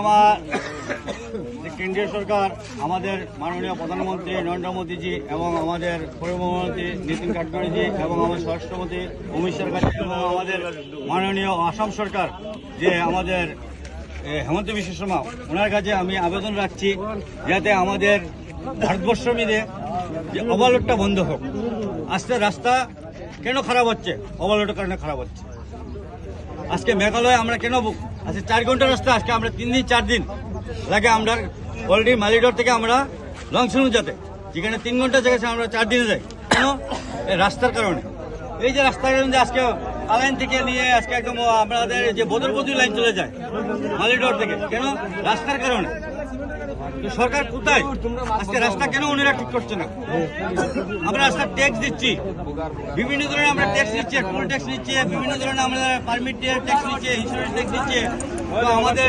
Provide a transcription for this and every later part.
আমার কেন্দ্রীয় সরকার, আমাদের মাননীয় প্রধানমন্ত্রী নরেন্দ্র মোদীজি এবং আমাদের পরিবহনমন্ত্রী নীতিন গাডকারিজি এবং আমাদের স্বরাষ্ট্রমন্ত্রী অমিত কাছে এবং আমাদের মাননীয় আসাম সরকার যে আমাদের হেমন্ত বিশ্ব শর্মা, ওনার কাছে আমি আবেদন রাখছি যাতে আমাদের ভারতবর্ষ মিলে যে ওভারলোডটা বন্ধ হোক। আজকে রাস্তা কেন খারাপ হচ্ছে? ওভারলোডের কারণে খারাপ হচ্ছে। আজকে মেঘালয় আমরা কেন আজকে চার ঘণ্টা রাস্তা, আজকে আমরা তিন দিন, চার দিন। লাগে আমরা অলরেডি মালিডর থেকে আমরা লংসুন যাতে। যেখানে তিন ঘণ্টা জায়গায় আমরা চার দিনে যাই। কেন? এই রাস্তার কারণে। এই যে রাস্তার কারণে আজকে আলাইন থেকে নিয়ে আজকে একদম আমাদের যে বদরবদি লাইন চলে যায় মালিডর থেকে। কেন? রাস্তার কারণে। সরকার কোথায়? আজকে রাস্তা কেন ওনারা ঠিক করছে না? আমরা রাস্তার ট্যাক্স দিচ্ছি। বিভিন্ন ধরনের আমরা ট্যাক্স নিচ্ছি টোল ট্যাক্স নিচ্ছি বিভিন্ন ধরনের আমরা পারমিট ট্যাক্স নিচ্ছি ইন্স্যুরেন্স ট্যাক্স নিচ্ছি। তো আমাদের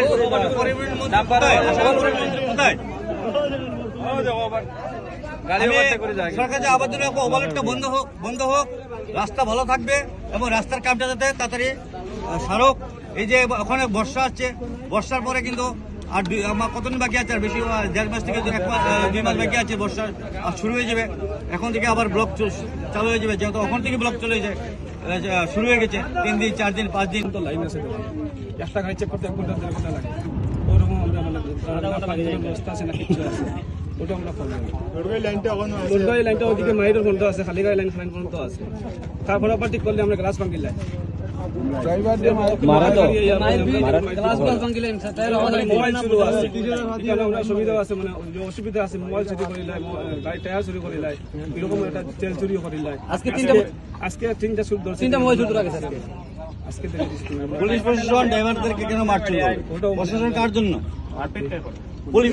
পরিবহন মন্ত্রী কোথায়? সরকার যে আবেদন রাখব ওভারলোডটা বন্ধ হোক বন্ধ হোক রাস্তা ভালো থাকবে এবং রাস্তার কামটা যাতে তাড়াতাড়ি সারক। এই যে ওখানে বর্ষা আসছে বর্ষার পরে কিন্তু আর আমার কতদিন বাকি আছে? আর বেশি দেড় মাস থেকে এক মাস দুই মাস বাকি আছে বর্ষা আর শুরু হয়ে যাবে। এখন থেকে আবার ব্লক চল- চালু হয়ে যাবে। যেহেতু ওখান থেকে ব্লক চলে যায় শুরু হয়ে গেছে। তিন দিন চার দিন পাঁচ দিন। তো লাইন আছে একটা গাড়ি চেক করতে এক ঘণ্টা দেড় ঘণ্টা লাগে। ওরকম আমরা মানে ব্যবস্থা আছে না কিচ্ছু আছে ওটা আমরা করব। লাইনটা ওদিকে মাইরের পর্যন্ত আছে খালি গাড়ি লাইন খালাইন পর্যন্ত আছে। তারপরে আবার ঠিক করলে আমরা গ্লাস ভাঙ্গি সুবিধা আছে মানে অসুবিধা আছে মোবাইল চুরি করিলাই গাড়ি টায়ার চুরি করিলাই এরকম একটা তেল চুরি আজকে। তিনটা আজকে তিনটা চুরি তিনটা মোবাইল চুরি আজকে আজকে দেখে দিচ্ছি আমরা। পুলিশ প্রশাসন ড্রাইভারদেরকে কেন মারছিল? প্রশাসন কার জন্য? পুলিশ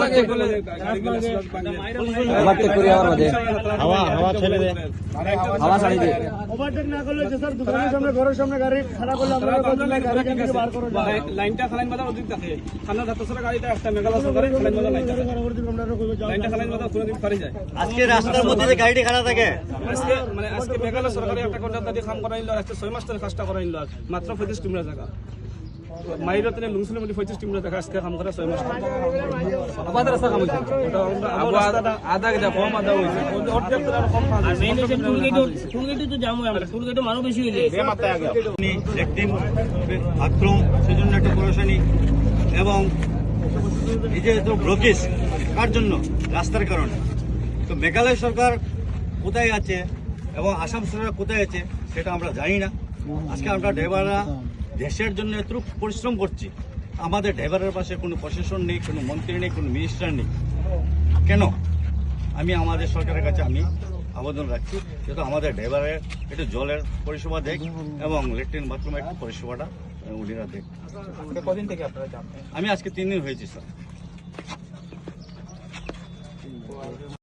মারতে করলে গাড়িগুলো স্লট ভাঙে। মারতে করে আবার বাজে হাওয়া হাওয়া ছেড়ে দে। হাওয়া ছাড়ি দিয়ে ওভারটেক না করলে যে স্যার দোকানের সামনে ঘরের সামনে গাড়ি খারাপ করলে আমরা তারপর আমরা লাইন ধরে ঠিক আছে। লাইনটা খালাইন বাজার অধিক থাকে। খানা ধাতসরা গাড়িটা একটা মেঘালয় সরকারের খালাইন বাজার লাইনটা লাইনটা খালাইন বাজার কোনোদিন পারি যায়। আজকে রাস্তার মধ্যে যে খারাপ থাকে। আজকে মানে আজকে মেঘালয় সরকারে একটা কন্ট্রাক্ট দিয়ে কাম করাইল আজকে ছয় মাস ধরে কাজটা করাইল মাত্র পঁয়ত্রিশ কিলোমিটার জায়গা। মাইরত লুংসুলের মধ্যে পঁয়ত্রিশ কিলোমিটার জায়গা আজকে কাম করা ছয় মাস আমাদের রাস্তা কাম হয়েছে ওটা আমরা আমার রাস্তাটা আধা গেছে কম আধা হয়েছে অর্ধেক তো আরও কম কাজ আপনি একদিন বাথরুম সেজন্য একটা পরেশানি। এবং এই যে তো ব্লকেজ কার জন্য? রাস্তার কারণে। তো মেঘালয় সরকার কোথায় আছে এবং আসাম সরকার কোথায় আছে সেটা আমরা জানি না। আজকে আমরা ড্রাইভাররা দেশের জন্য এত পরিশ্রম করছি। আমাদের ড্রাইভারের পাশে কোনো প্রশাসন নেই কোনো মন্ত্রী নেই কোনো মিনিস্টার নেই। কেন? আমি আমাদের সরকারের কাছে আমি আবেদন রাখছি যেহেতু আমাদের ড্রাইভারের একটু জলের পরিষেবা দেখ এবং লেট্রিন বাথরুমের একটু পরিষেবাটা উনিরা দেখ। কদিন থেকে আপনারা আমি আজকে তিন দিন হয়েছি স্যার।